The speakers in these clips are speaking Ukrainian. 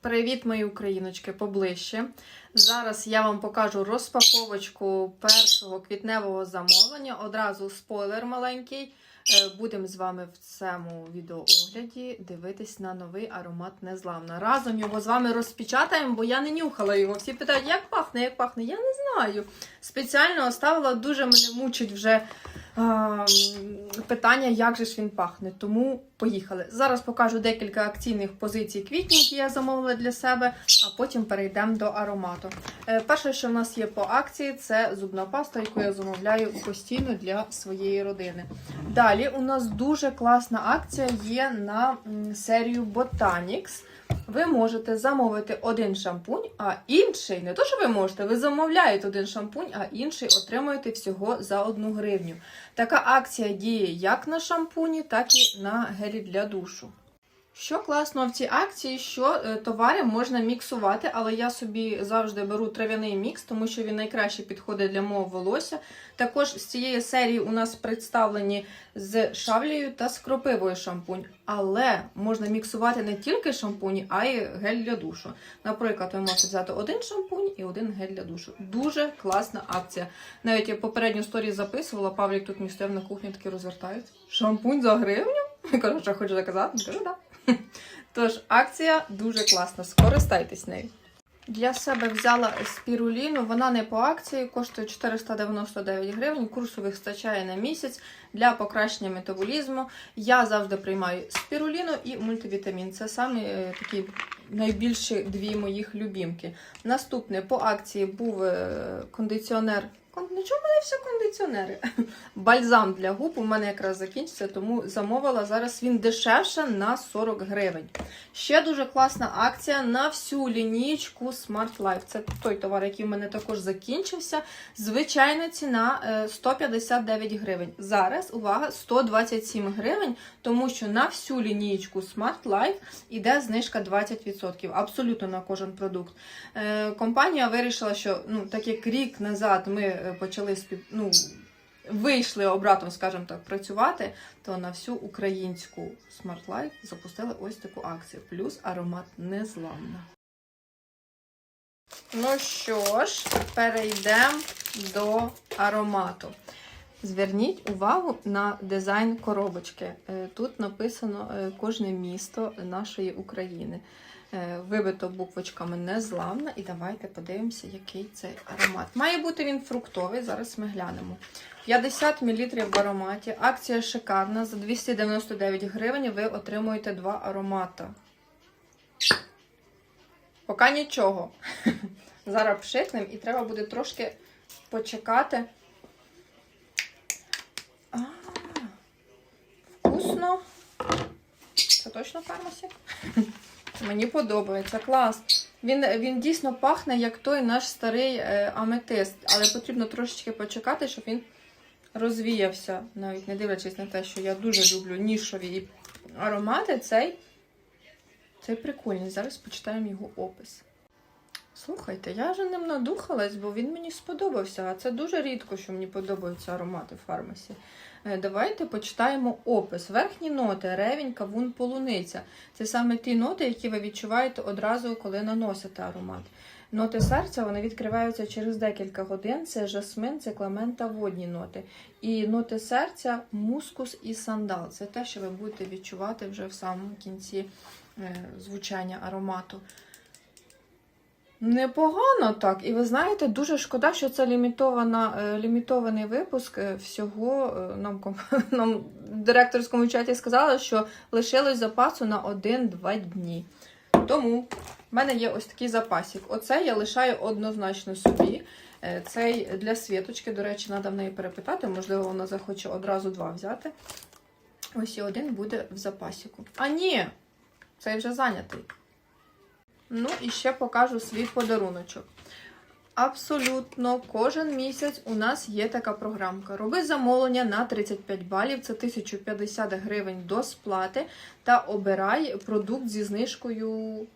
Привіт, мої україночки, поближче. Зараз я вам покажу розпаковочку першого квітневого замовлення. Одразу спойлер маленький. Е, Будемо з вами в цьому відеоогляді дивитись на новий аромат Незламна. Разом його з вами розпечатаємо, бо я не нюхала його. Всі питають, як пахне, як пахне. Я не знаю. Спеціально оставила, дуже мене мучить вже питання, як же ж він пахне. Тому поїхали. Зараз покажу декілька акційних позицій квітні, які я замовила для себе, а потім перейдемо до аромату. Е, Перше, що в нас є по акції, це зубна паста, яку я замовляю постійно для своєї родини. Далі у нас дуже класна акція є на серію Botanics. Ви можете замовити один шампунь, а інший, не то, що ви можете, ви замовляєте один шампунь, а інший отримуєте всього за одну гривню. Така акція діє як на шампуні, так і на гелі для душу. Що класно в цій акції, що е, товари можна міксувати, але я собі завжди беру трав'яний мікс, тому що він найкраще підходить для мого волосся. Також з цієї серії у нас представлені з шавлею та з кропивою шампунь. Але можна міксувати не тільки шампуні, а й гель для душу. Наприклад, ви можете взяти один шампунь і один гель для душу. Дуже класна акція. Навіть я попередню сторі записувала, Павлік тут мій стояв на кухні такий розвертається. Шампунь за гривню? Що хочу заказати? Кажу, так. Тож, акція дуже класна, скористайтесь нею. Для себе взяла спіруліну, вона не по акції, коштує 499 гривень, курсу вистачає на місяць для покращення метаболізму. Я завжди приймаю спіруліну і мультивітамін. Це самі е, такі найбільші дві моїх любімки. Наступне по акції був е, кондиціонер. Ну чому в мене все кондиціонери? Бальзам для губ у мене якраз закінчиться, тому замовила зараз він дешевше на 40 гривень. Ще дуже класна акція на всю лінійку Smart Life. Це той товар, який в мене також закінчився. Звичайна ціна е, 159 гривень. Зараз, увага, 127 гривень, тому що на всю лінійку Smart Life іде знижка 20%. Абсолютно на кожен продукт. Е, Компанія вирішила, що ну, так як рік назад ми е, почали спів... ну, вийшли обратом, скажімо так, працювати, то на всю українську Life запустили ось таку акцію. Плюс аромат незламна. Ну що ж, перейдемо до аромату. Зверніть увагу на дизайн коробочки. Е, Тут написано е, кожне місто нашої України. Е, Вибито буквочками незламна. І давайте подивимося, який цей аромат. Має бути він фруктовий, зараз ми глянемо. 50 мл в ароматі. Акція шикарна. За 299 гривень ви отримуєте два аромата. Поки нічого. Зараз пшикнемо і треба буде трошки почекати. А, вкусно. Це точно фармасі? Мені подобається, клас. Він, він дійсно пахне, як той наш старий е, аметист, але потрібно трошечки почекати, щоб він розвіявся, навіть не дивлячись на те, що я дуже люблю нішові аромати. Цей, цей прикольний. Зараз почитаємо його опис. Слухайте, я вже ним надухалась, бо він мені сподобався. А це дуже рідко, що мені подобаються аромати в фармасі. Е, Давайте почитаємо опис. Верхні ноти, ревінь, кавун, полуниця. Це саме ті ноти, які ви відчуваєте одразу, коли наносите аромат. Ноти серця вони відкриваються через декілька годин. Це жасмин, це та водні ноти. І ноти серця, мускус і сандал. Це те, що ви будете відчувати вже в самому кінці е, звучання аромату. Непогано так. І ви знаєте, дуже шкода, що це лімітована, е, лімітований випуск. Е, Всього е, нам, нам директорському чаті сказали, що лишилось запасу на 1-2 дні. Тому в мене є ось такий запасик. Оце я лишаю однозначно собі. Цей для світочки, до речі, треба в неї перепитати. Можливо, вона захоче одразу два взяти. Ось і один буде в запасіку. А ні, цей вже зайнятий. Ну і ще покажу свій подаруночок. Абсолютно кожен місяць у нас є така програмка. Роби замовлення на 35 балів, це 1050 гривень до сплати, та обирай продукт зі знижкою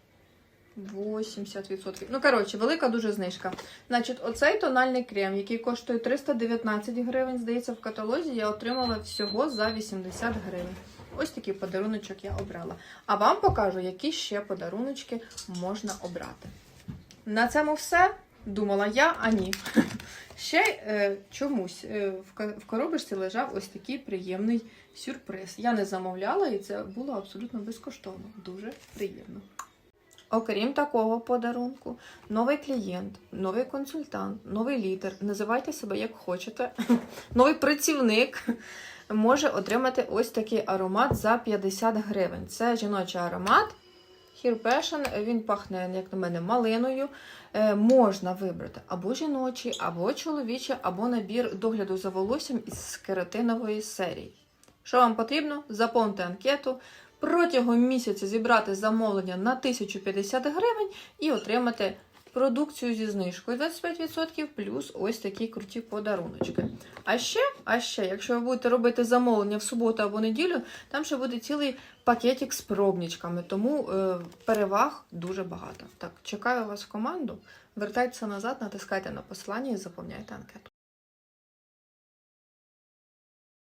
80%. Ну, коротше, велика дуже знижка. Значить, оцей тональний крем, який коштує 319 гривень, здається, в каталозі, я отримала всього за 80 гривень. Ось такий подаруночок я обрала. А вам покажу, які ще подаруночки можна обрати. На цьому все. Думала я, а ні. Ще е, чомусь е, в, коробочці лежав ось такий приємний сюрприз. Я не замовляла, і це було абсолютно безкоштовно. Дуже приємно. Окрім такого подарунку, новий клієнт, новий консультант, новий лідер, називайте себе як хочете, новий працівник може отримати ось такий аромат за 50 гривень. Це жіночий аромат. Here Passion, він пахне, як на мене, малиною. Е, можна вибрати або жіночий, або чоловічий, або набір догляду за волоссям із кератинової серії. Що вам потрібно? Заповнити анкету, протягом місяця зібрати замовлення на 1050 гривень і отримати продукцію зі знижкою 25% плюс ось такі круті подаруночки. А ще, а ще, якщо ви будете робити замовлення в суботу або неділю, там ще буде цілий пакетик з пробничками, тому е, переваг дуже багато. Так, чекаю вас в команду. Вертайтеся назад, натискайте на посилання і заповняйте анкету.